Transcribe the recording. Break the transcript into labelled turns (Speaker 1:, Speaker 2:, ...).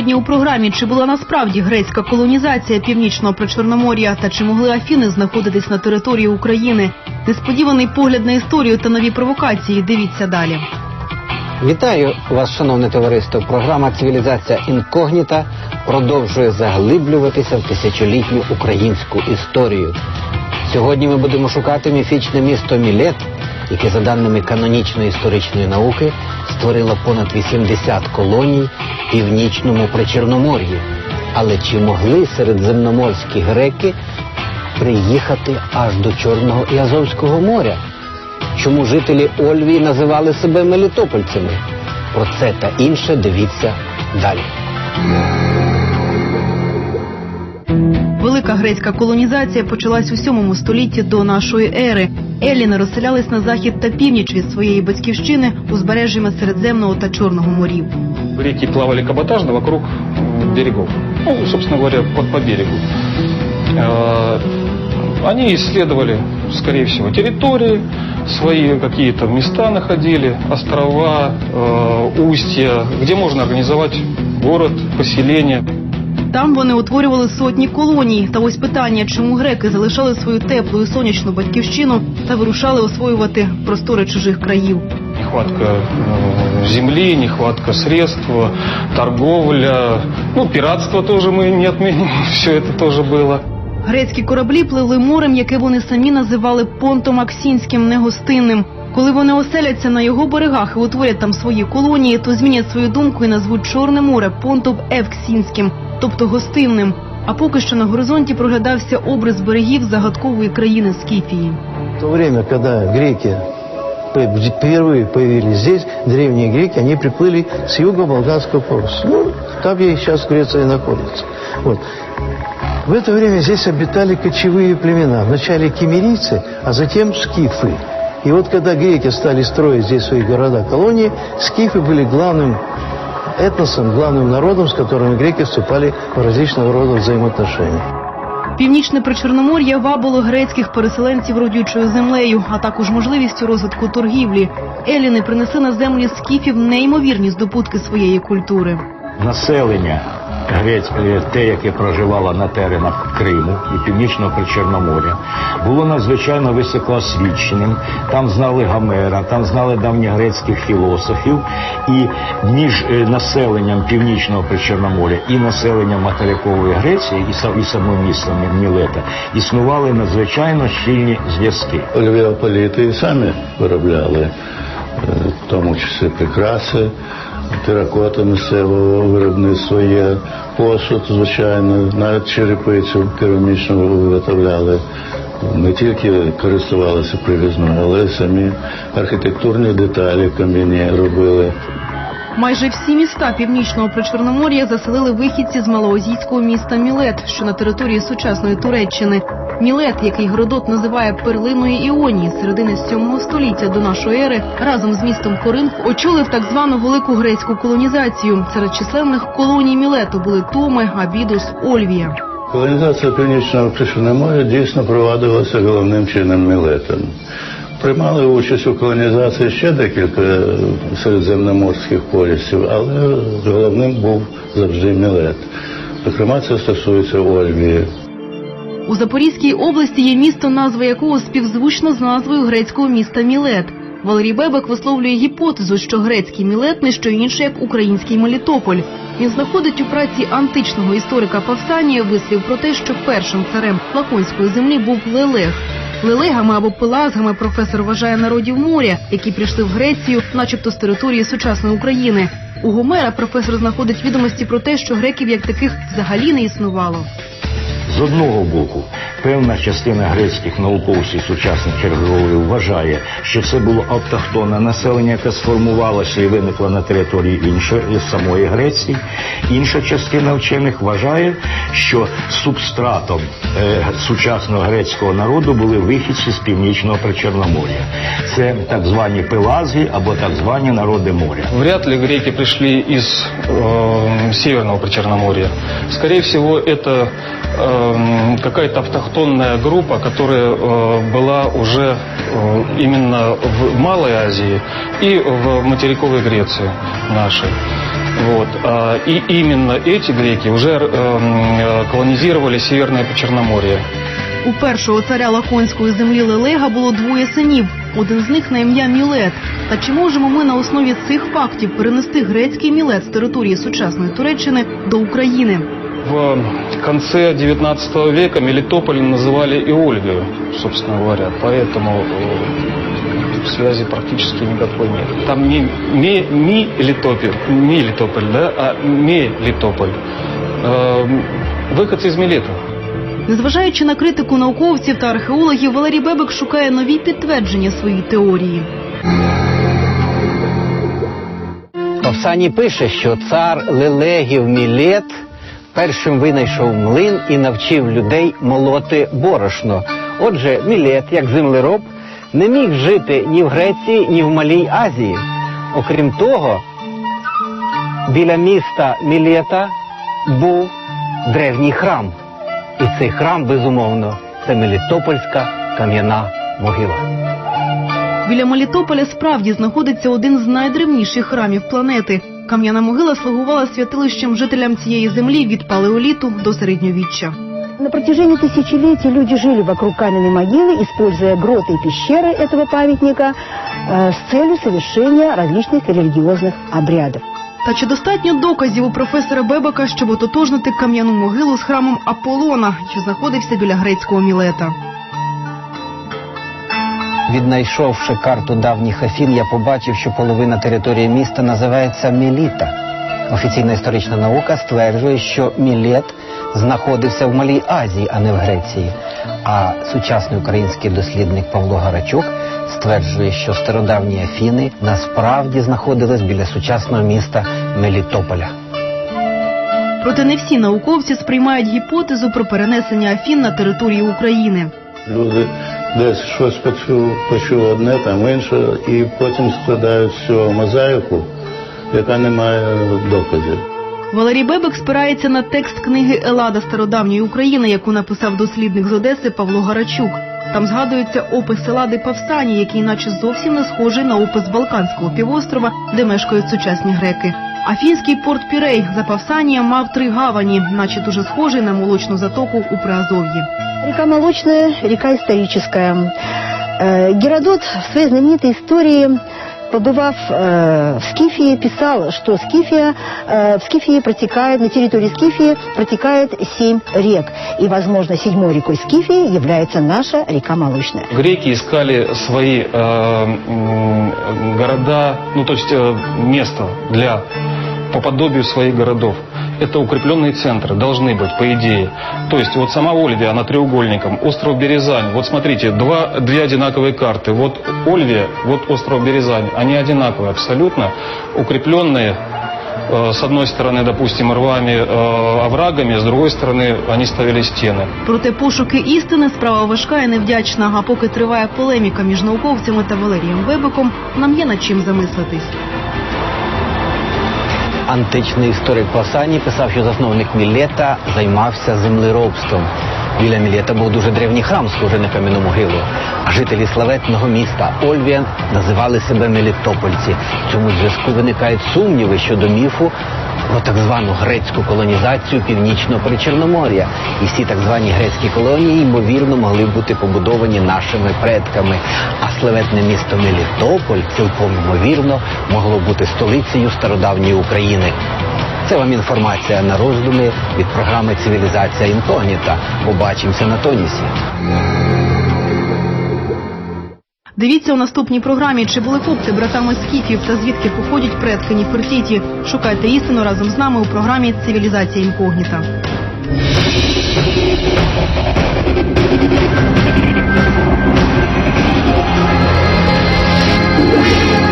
Speaker 1: Сьогодні у програмі чи була насправді грецька колонізація північного причорномор'я та чи могли Афіни знаходитись на території України? Несподіваний погляд на історію та нові провокації. Дивіться далі.
Speaker 2: Вітаю вас, шановне товариство. Програма Цивілізація інкогніта продовжує заглиблюватися в тисячолітню українську історію. Сьогодні ми будемо шукати міфічне місто Мілет, яке, за даними канонічної історичної науки, створило понад 80 колоній північному причорномор'ї. Але чи могли середземноморські греки приїхати аж до Чорного і Азовського моря? Чому жителі Ольвії називали себе мелітопольцями? Про це та інше дивіться далі.
Speaker 1: Велика грецька колонізація почалась у 7 столітті до нашої ери. Еліни розселялись на захід та північ від своєї батьківщини узбережжями Середземного та Чорного морів.
Speaker 3: Реки плавали каботажно вокруг берегов. Ну, собственно говоря, по, по берегу. Они исследовали, скорее всего, территории, свои какие-то места находили, острова, устья, где можно организовать город, поселение.
Speaker 1: Там вони утворювали сотні колоній. Та ось питання, чому греки залишали свою теплу і сонячну батьківщину та вирушали освоювати простори чужих країв
Speaker 3: Нехватка э, земли, нехватка средств, торговля, ну, пиратство тоже мы не отменим, все это тоже было.
Speaker 1: Грецькі кораблі пливли морем, яке вони самі називали понтом Аксінським негостинним. Коли вони оселяться на його берегах і утворять там свої колонії, то змінять свою думку і назвуть Чорне море понтом Евксінським, тобто гостинним. А поки що на горизонті проглядався образ берегів загадкової країни Скіфії.
Speaker 4: В то время, когда греки пе- впервые появились здесь, древние греки, они приплыли с юга Болгарского полуострова. Ну, там и сейчас Греция находится. Вот. В это время здесь обитали кочевые племена. Вначале кемерийцы, а затем скифы. И вот когда греки стали строить здесь свои города-колонии, скифы были главным этносом, главным народом, с которым греки вступали в различного рода взаимоотношения.
Speaker 1: Північне причорномор'я вабило грецьких переселенців родючою землею, а також можливістю розвитку торгівлі. Еліни принесли на землі скіфів неймовірні здобутки своєї культури.
Speaker 5: населення грецьке, те, яке проживало на теренах Криму і Північного Причорноморя, було надзвичайно високоосвіченим. Там знали Гомера, там знали давньогрецьких філософів. І між е, населенням Північного Причорноморя і населенням материкової Греції, і, і самим містом Мілета, існували надзвичайно щільні зв'язки.
Speaker 6: Олівіополіти самі виробляли, е, в тому числі прикраси, теракота місцевого виробництва є, посуд, звичайно, навіть черепицю керамічну виготовляли. Не тільки користувалися привізною, але й самі архітектурні деталі кам'яні робили.
Speaker 1: Майже всі міста північного причорномор'я заселили вихідці з малоазійського міста Мілет, що на території сучасної Туреччини. Мілет, який Геродот називає перлиною Іонії, середини 7 століття до нашої ери, разом з містом Коринф очолив так звану велику грецьку колонізацію. Серед численних колоній Мілету були Томи, Абідус, Ольвія.
Speaker 6: Колонізація Північного Причорномор'я дійсно провадилася головним чином Мілетом. Приймали участь у колонізації ще декілька середземноморських полісів, але головним був завжди Мілет. Зокрема, це стосується Ольвії.
Speaker 1: У Запорізькій області є місто, назва якого співзвучно з назвою грецького міста Мілет. Валерій Бебек висловлює гіпотезу, що грецький Мілет не що інше, як український Мелітополь. Він знаходить у праці античного історика Павсанія вислів про те, що першим царем Лаконської землі був Лелег. Лелегами або пелазгами професор вважає народів моря, які прийшли в Грецію, начебто з території сучасної України. У Гомера професор знаходить відомості про те, що греків як таких взагалі не існувало.
Speaker 5: З одного боку, певна частина грецьких науковців сучасних чергових вважає, що це було автохтонне населення, яке сформувалося і виникло на території іншої самої Греції. Інша частина вчених вважає, що субстратом е, сучасного грецького народу були вихідці з північного причорномор'я. Це так звані пелазги або так звані народи моря.
Speaker 3: Вряд ли греки пришли из э, Северного Причерноморья. Скорее всего, это э, какая-то автохтонная группа, которая э, была уже э, именно в Малой Азии и в материковой Греции нашей. Вот. а, И именно эти греки уже эм, э, колонизировали Северное Черноморье.
Speaker 1: У першого царя Лаконської землі Лелега було двоє синів. Один з них на ім'я Мілет. Та чи можемо ми на основі цих фактів перенести грецький мілет з території сучасної Туреччини до України?
Speaker 3: В конце XIX века Мелитополь называли Иольвию, собственно говоря, поэтому э, связи практически никакой нет. Там не Ме- Мелитополь, Мелитополь, да, а Мелитополь. Эм, Выходцы из Милета.
Speaker 1: Незважаючи на критику науковців та археологів, Валерій Бебек шукає нові підтвердження своїй теорії.
Speaker 2: Павсаній пише, що цар Лелегів Мілет першим винайшов млин і навчив людей молоти борошно. Отже, Мілет, як землероб, не міг жити ні в Греції, ні в Малій Азії. Окрім того, біля міста Мілета був древній храм. І цей храм, безумовно, це Мелітопольська кам'яна могила.
Speaker 1: Біля Мелітополя справді знаходиться один з найдревніших храмів планети. Кам'яна могила слугувала святилищем жителям цієї землі від палеоліту до середньовіччя.
Speaker 7: На протяжении тысячелетий люди жили вокруг каменной могилы, используя гроты и пещеры этого памятника э, с целью совершения различных религиозных обрядов.
Speaker 1: Та чи достатньо доказів у професора Бебека, щоб ототожнити кам'яну могилу з храмом Аполлона, що знаходився біля грецького мілета?
Speaker 2: Віднайшовши карту давніх Афін, я побачив, що половина території міста називається Міліта. Офіційна історична наука стверджує, що Мілет знаходився в Малій Азії, а не в Греції. А сучасний український дослідник Павло Гарачук стверджує, що стародавні Афіни насправді знаходились біля сучасного міста Мелітополя.
Speaker 1: Проте не всі науковці сприймають гіпотезу про перенесення Афін на територію України.
Speaker 6: Люди десь щось почув, почув одне, там інше, і потім складають всю мозаїку, яка не має доказів.
Speaker 1: Валерій Бебек спирається на текст книги Елада стародавньої України, яку написав дослідник з Одеси Павло Гарачук. Там згадується опис Елади Павсані, який наче зовсім не схожий на опис Балканського півострова, де мешкають сучасні греки. Афінський порт Пірей за Павсанієм мав три гавані, наче дуже схожий на молочну затоку у Приазов'ї.
Speaker 7: Река Молочная, река историческая. Э, Геродот в своей знаменитой истории, побывав э, в Скифии, писал, что Скифия, э, в Скифии протекает, на территории Скифии протекает семь рек. И, возможно, седьмой рекой Скифии является наша река Молочная.
Speaker 3: Греки искали свои э, города, ну то есть э, место для по подобию своих городов. Это укрепленные центры должны быть, по идее. То есть вот сама Ольвия, она треугольником, остров Березань. Вот смотрите, два, две одинаковые карты. Вот Ольвия, вот остров Березань. Они одинаковые абсолютно, укрепленные э, с одной стороны, допустим, рвами, э, оврагами, с другой стороны, они ставили стены.
Speaker 1: Проте пошуки істини справа важка і невдячна. А поки триває полеміка між науковцями та Валерієм Бебеком, нам є над чим замислитись.
Speaker 2: Античний історик Пасані писав, що засновник Мілета займався землеробством. Біля Мілета був дуже древній храм, схожий на кам'яну могилу. А жителі славетного міста Ольвія називали себе Мелітопольці. В цьому зв'язку виникають сумніви щодо міфу про так звану грецьку колонізацію північного Причорномор'я. І всі так звані грецькі колонії, ймовірно, могли бути побудовані нашими предками. А славетне місто Мелітополь цілком ймовірно могло бути столицею стародавньої України. Це вам інформація на роздуми від програми Цивілізація інкогніта. Побачимося на тонісі.
Speaker 1: Дивіться у наступній програмі, чи були копти братами скіфів та звідки походять предки Нефертіті. Шукайте істину разом з нами у програмі Цивілізація інкогніта. Thank you.